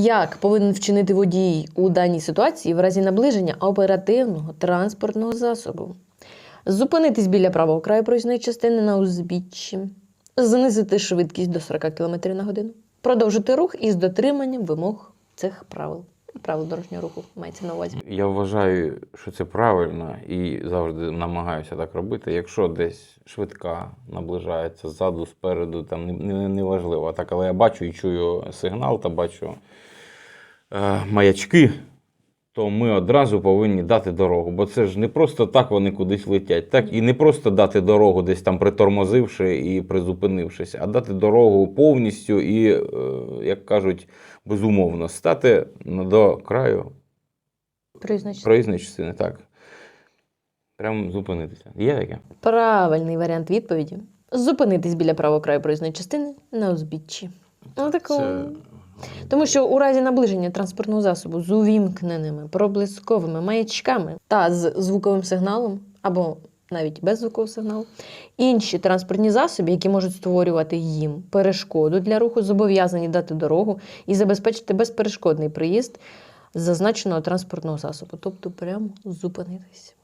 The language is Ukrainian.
Як повинен вчинити водій у даній ситуації в разі наближення оперативного транспортного засобу? Зупинитись біля правого краю проїзної частини на узбіччі, знизити швидкість до 40 км на годину, продовжити рух із дотриманням вимог цих правил. Правил дорожнього руху мається на увазі. Я вважаю, що це правильно і завжди намагаюся так робити. Якщо десь швидка наближається ззаду, спереду, там не, не, не. Так, але я бачу і чую сигнал та бачу маячки, то ми одразу повинні дати дорогу. Бо це ж не просто так вони кудись летять, так і не просто дати дорогу, десь там притормозивши і призупинившись, а дати дорогу повністю і, е, як кажуть, безумовно, стати до краю проїзної частини, так. Прямо зупинитися. Є таке? Правильний варіант відповіді зупинитись біля правого краю проїзної частини на узбіччі. Ну. Це Тому що у разі наближення транспортного засобу з увімкненими проблисковими маячками та з звуковим сигналом, або навіть без звукового сигналу, інші транспортні засоби, які можуть створювати їм перешкоду для руху, зобов'язані дати дорогу і забезпечити безперешкодний приїзд зазначеного транспортного засобу, тобто прямо зупинитись.